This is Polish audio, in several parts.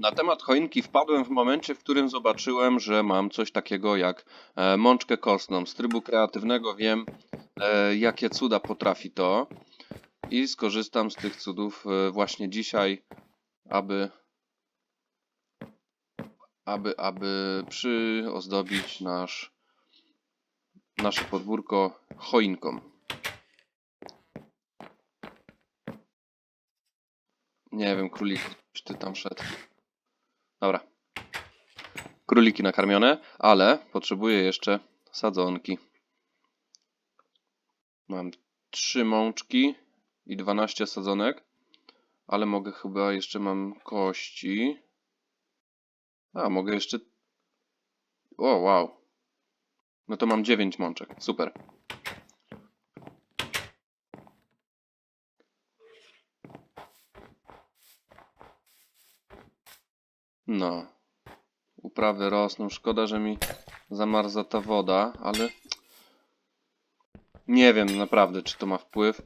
Na temat choinki wpadłem w momencie, w którym zobaczyłem, że mam coś takiego jak e, mączkę kostną. Z trybu kreatywnego wiem, e, jakie cuda potrafi to i skorzystam z tych cudów e, właśnie dzisiaj, aby aby, aby przyozdobić nasz, nasze podwórko choinką. Nie wiem, królik, ty tam szedł. Dobra. Króliki nakarmione, ale potrzebuję jeszcze sadzonki. Mam trzy mączki i 12 sadzonek, ale mogę chyba jeszcze mam kości. A, mogę jeszcze. O, wow. No to mam 9 mączek. Super. No. Uprawy rosną. Szkoda, że mi zamarza ta woda, ale nie wiem naprawdę, czy to ma wpływ.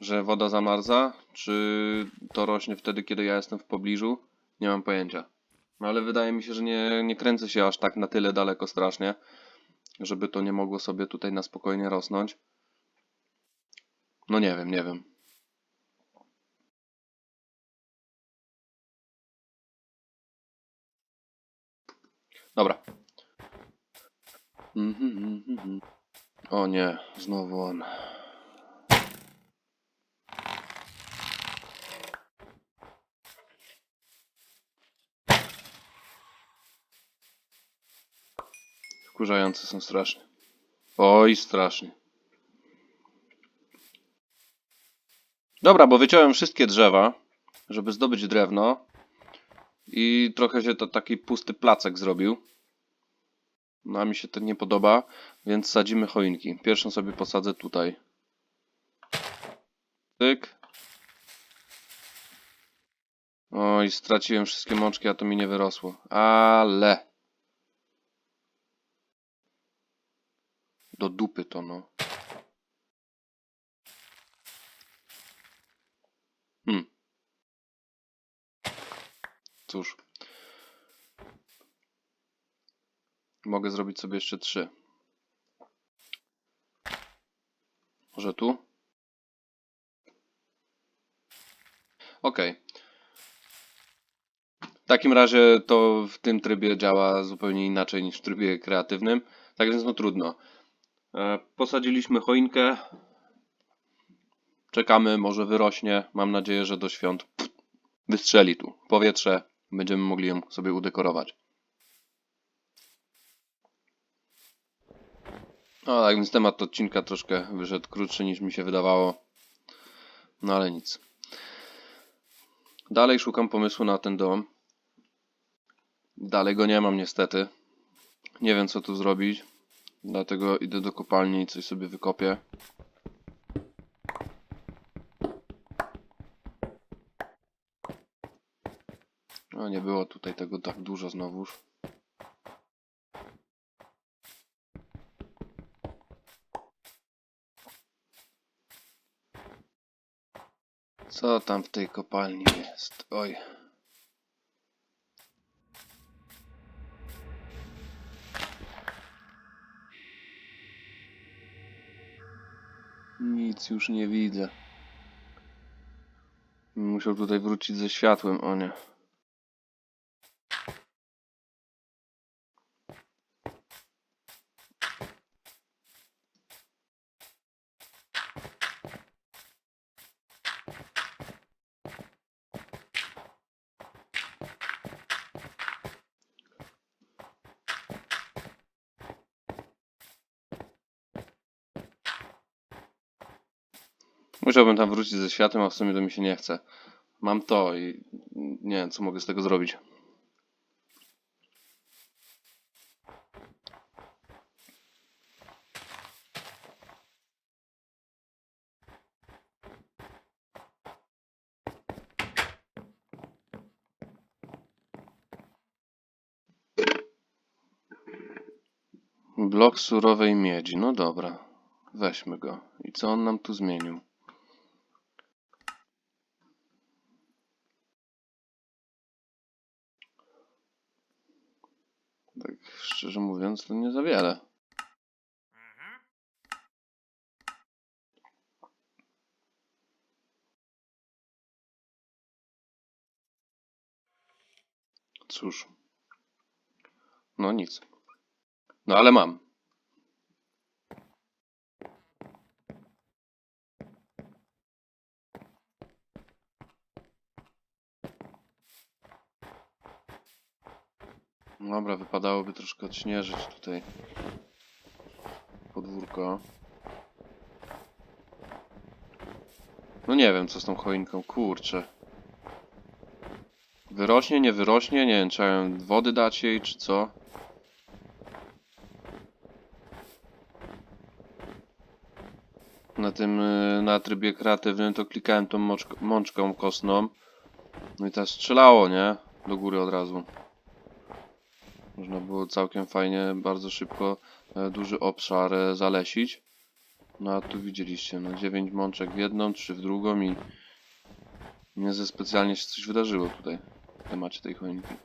Że woda zamarza, czy to rośnie wtedy, kiedy ja jestem w pobliżu? Nie mam pojęcia. No ale wydaje mi się, że nie, nie kręcę się aż tak na tyle daleko strasznie, żeby to nie mogło sobie tutaj na spokojnie rosnąć. No nie wiem, nie wiem. Dobra. Mhm, mhm, mhm. O nie, znowu on. Wkurzające są strasznie. Oj, strasznie. Dobra, bo wyciąłem wszystkie drzewa, żeby zdobyć drewno. I trochę się to taki pusty placek zrobił. No a mi się to nie podoba, więc sadzimy choinki. Pierwszą sobie posadzę tutaj. Tyk. Oj, straciłem wszystkie mączki, a to mi nie wyrosło. Ale. Do dupy to no. Cóż. Mogę zrobić sobie jeszcze trzy. Może tu? Ok. W takim razie to w tym trybie działa zupełnie inaczej niż w trybie kreatywnym. Tak więc no trudno. E, Posadziliśmy choinkę. Czekamy, może wyrośnie. Mam nadzieję, że do świąt wystrzeli tu powietrze. Będziemy mogli ją sobie udekorować. No tak więc temat odcinka troszkę wyszedł krótszy niż mi się wydawało. No ale nic. Dalej szukam pomysłu na ten dom. Dalej go nie mam niestety. Nie wiem co tu zrobić. Dlatego idę do kopalni i coś sobie wykopię. No nie było tutaj tego tak dużo znowuż. Co tam w tej kopalni jest? Oj. Nic już nie widzę. Musiał tutaj wrócić ze światłem, o nie. Musiałbym tam wrócić ze światłem, a w sumie to mi się nie chce. Mam to i nie wiem, co mogę z tego zrobić. Blok surowej miedzi. No dobra. Weźmy go. I co on nam tu zmienił? Szczerze mówiąc, to nie za wiele. Cóż. No nic. No ale mam. Dobra, wypadałoby troszkę odśnieżyć tutaj podwórko. No nie wiem co z tą choinką, kurczę. Wyrośnie, nie wyrośnie, nie wiem, trzeba wody dać jej, czy co? Na tym, y, na trybie kreatywnym to klikałem tą mączką kostną. No i teraz strzelało, nie? Do góry od razu. Można było całkiem fajnie, bardzo szybko e, duży obszar e, zalesić. No a tu widzieliście, no 9 mączek w jedną, 3 w drugą i nie ze specjalnie się coś wydarzyło tutaj w temacie tej choinki.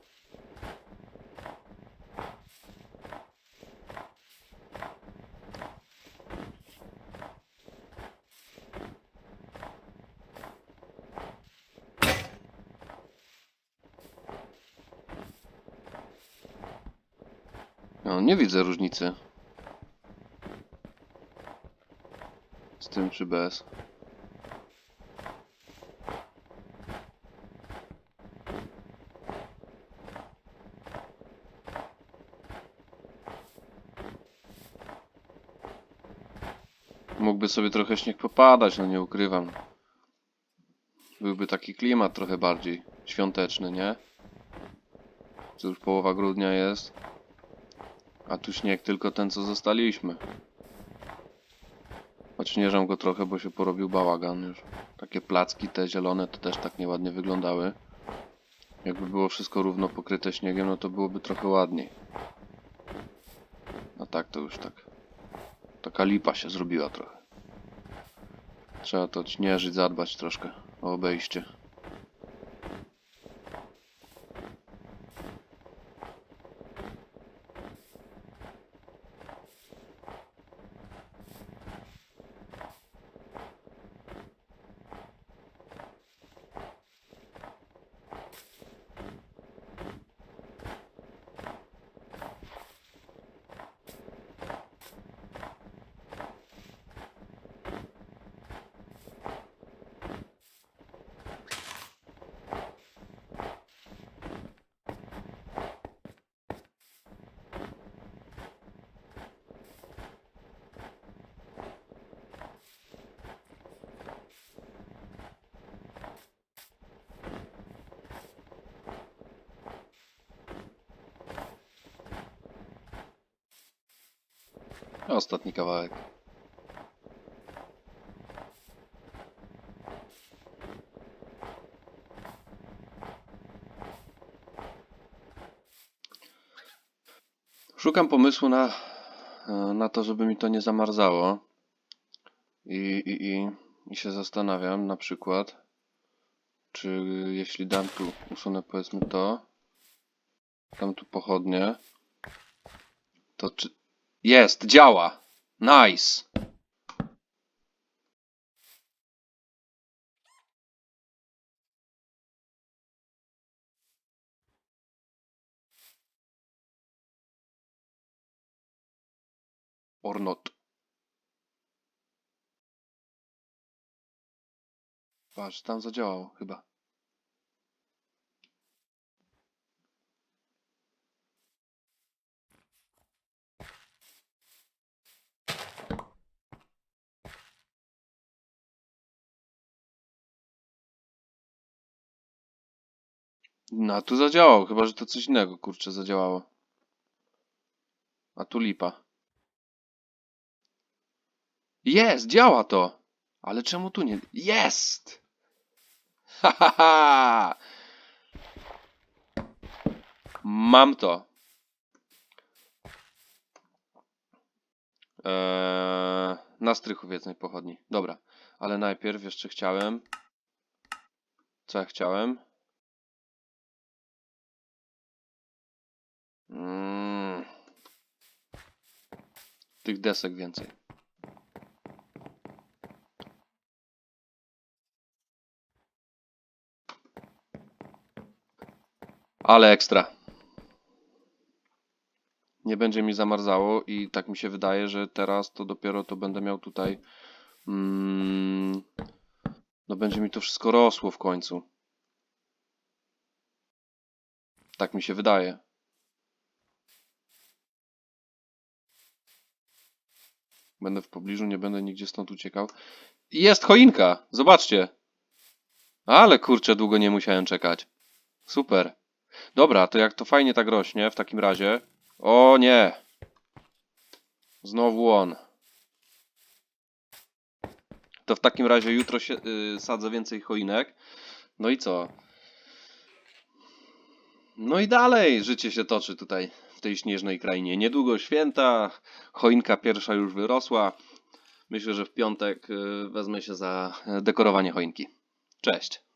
No, nie widzę różnicy. Z tym czy bez. Mógłby sobie trochę śnieg popadać, no nie ukrywam. Byłby taki klimat trochę bardziej świąteczny, nie? To już połowa grudnia jest. A tu śnieg tylko ten, co zostaliśmy. Odśnieżam go trochę, bo się porobił bałagan już. Takie placki te zielone to też tak nieładnie wyglądały. Jakby było wszystko równo pokryte śniegiem, no to byłoby trochę ładniej. A tak to już tak. Taka lipa się zrobiła trochę. Trzeba to odśnieżyć, zadbać troszkę o obejście. Ostatni kawałek. Szukam pomysłu na, e, na to, żeby mi to nie zamarzało. I, i, i, I się zastanawiam na przykład, czy jeśli dam tu, usunę powiedzmy to, dam tu pochodnie, to czy... Jest, działa! Nice! Or not. Patrz, tam zadziałało chyba. No, tu zadziałało, chyba że to coś innego, kurczę, zadziałało. A tu lipa. Jest, działa to! Ale czemu tu nie... Jest! Ha, ha, ha! Mam to. Eee, na strychu w jednej pochodni. Dobra, ale najpierw jeszcze chciałem... Co ja chciałem? Tych desek więcej. Ale ekstra. Nie będzie mi zamarzało i tak mi się wydaje, że teraz to dopiero to będę miał tutaj. Mm, no będzie mi to wszystko rosło w końcu. Tak mi się wydaje. Będę w pobliżu, nie będę nigdzie stąd uciekał. Jest choinka! Zobaczcie! Ale kurczę, długo nie musiałem czekać. Super. Dobra, to jak to fajnie tak rośnie w takim razie. O nie! Znowu on. To w takim razie jutro się, y, sadzę więcej choinek. No i co? No i dalej życie się toczy tutaj w tej śnieżnej krainie. Niedługo święta, choinka pierwsza już wyrosła. Myślę, że w piątek y, wezmę się za dekorowanie choinki. Cześć.